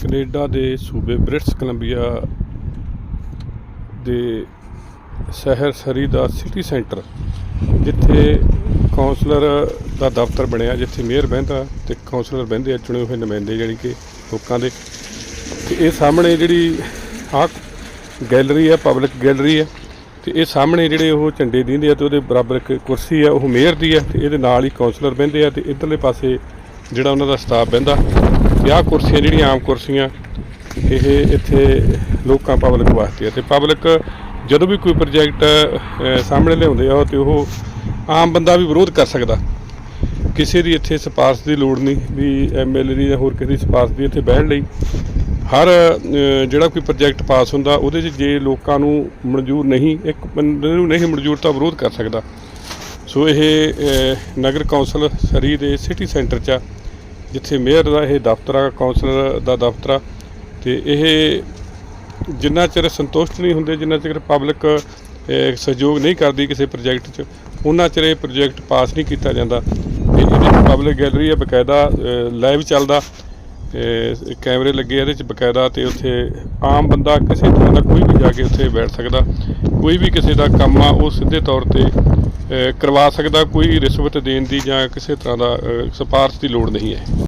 Canada ਦੇ ਸੂਬੇ British Columbia ਦੇ ਸ਼ਹਿਰ ਸਰੀ ਦਾ ਸਿਟੀ ਸੈਂਟਰ, ਜਿੱਥੇ ਕਾਉਂਸਲਰ ਦਾ ਦਫ਼ਤਰ ਬਣਿਆ, ਜਿੱਥੇ ਮੇਅਰ ਬਹਿੰਦਾ ਤੇ ਕਾਉਂਸਲਰ ਬਹਿੰਦੇ ਆ, ਚੁਣੇ ਹੋਏ ਨੁਮਾਇੰਦੇ ਜਿਹੜੀ ਕਿ ਲੋਕਾਂ ਦੇ। ਤੇ ਇਹ ਸਾਹਮਣੇ ਜਿਹੜੀ ਆ ਗੈਲਰੀ ਹੈ, ਪਬਲਿਕ ਗੈਲਰੀ ਹੈ, ਤੇ ਇਹ ਸਾਹਮਣੇ ਜਿਹੜੇ ਉਹ ਝੰਡੇ ਦਿੰਦੇ ਆ ਤੇ ਉਹਦੇ ਬਰਾਬਰ ਇੱਕ ਕੁਰਸੀ ਆ ਉਹ ਮੇਅਰ ਦੀ ਆ ਤੇ ਇਹਦੇ ਨਾਲ ਹੀ ਕਾਉਂਸਲਰ ਬਹਿੰਦੇ ਆ, ਤੇ ਇਧਰਲੇ ਪਾਸੇ ਜਿਹੜਾ ਉਹਨਾਂ ਦਾ ਸਟਾਫ ਬਹਿੰਦਾ ਤੇ ਆਹ ਕੁਰਸੀਆਂ, ਜਿਹੜੀਆਂ ਆਮ ਕੁਰਸੀਆਂ, ਇਹ ਇੱਥੇ ਲੋਕਾਂ ਪਬਲਿਕ ਵਾਸਤੇ ਆ। ਤੇ ਪਬਲਿਕ ਜਦੋਂ ਵੀ ਕੋਈ ਪ੍ਰੋਜੈਕਟ ਸਾਹਮਣੇ ਲਿਆਉਂਦੇ ਆ, ਤੇ ਉਹ ਆਮ ਬੰਦਾ ਵੀ ਵਿਰੋਧ ਕਰ ਸਕਦਾ। ਕਿਸੇ ਦੀ ਇੱਥੇ ਸਿਫਾਰਸ਼ ਦੀ ਲੋੜ ਨਹੀਂ ਵੀ ਐਮਐਲਏ ਦੀ ਜਾਂ ਹੋਰ ਕਿਸੇ ਦੀ ਸਿਫਾਰਸ਼ ਦੀ ਇੱਥੇ ਬਹਿਣ ਲਈ। ਹਰ ਜਿਹੜਾ ਕੋਈ ਪ੍ਰੋਜੈਕਟ ਪਾਸ ਹੁੰਦਾ, ਉਹਦੇ 'ਚ ਜੇ ਲੋਕਾਂ ਨੂੰ ਮਨਜ਼ੂਰ ਨਹੀਂ, ਇੱਕ ਬੰਦੇ ਨੂੰ ਨਹੀਂ ਮਨਜ਼ੂਰ ਤਾਂ ਵਿਰੋਧ ਕਰ ਸਕਦਾ। ਸੋ ਇਹ ਨਗਰ ਕੌਂਸਲ ਸਰੀ ਦੇ ਸਿਟੀ ਸੈਂਟਰ 'ਚ ਆ। ਜਿੱਥੇ ਮੇਅਰ ਦਾ ਇਹ ਦਫ਼ਤਰ ਆ, ਕੌਂਸਲਰ ਦਾ ਦਫ਼ਤਰ ਆ, ਤੇ ਇਹ ਜਿੰਨਾ ਚਿਰ ਸੰਤੁਸ਼ਟ ਨਹੀਂ ਹੁੰਦੇ, ਜਿੰਨਾ ਚਿਰ ਪਬਲਿਕ ਸਹਿਯੋਗ ਨਹੀਂ ਕਰਦੀ ਕਿਸੇ ਪ੍ਰੋਜੈਕਟ 'ਚ, ਉਹਨਾਂ ਚਿਰ ਇਹ ਪ੍ਰੋਜੈਕਟ ਪਾਸ ਨਹੀਂ ਕੀਤਾ ਜਾਂਦਾ। ਤੇ ਇਹਦੇ ਪਬਲਿਕ ਗੈਲਰੀ ਹੈ ਬਕਾਇਦਾ ਲਾਈਵ ਚੱਲਦਾ, ਤੇ ਕੈਮਰੇ ਲੱਗੇ ਇਹਦੇ 'ਚ ਬਕਾਇਦਾ, ਤੇ ਉੱਥੇ ਆਮ ਬੰਦਾ ਕਿਸੇ ਤਰ੍ਹਾਂ ਦਾ ਕੋਈ ਵੀ ਜਾ ਕੇ ਉੱਥੇ ਬੈਠ ਸਕਦਾ। ਕੋਈ ਵੀ ਕਿਸੇ ਦਾ ਕੰਮ ਆ, ਉਹ ਸਿੱਧੇ ਤੌਰ ਤੇ ਕਰਵਾ ਸਕਦਾ ਕੋਈ ਰਿਸ਼ਵਤ ਦੇਣ ਦੀ ਜਾਂ ਕਿਸੇ ਤਰ੍ਹਾਂ ਦਾ ਸਿਫਾਰਸ਼ ਦੀ ਲੋੜ ਨਹੀਂ ਹੈ।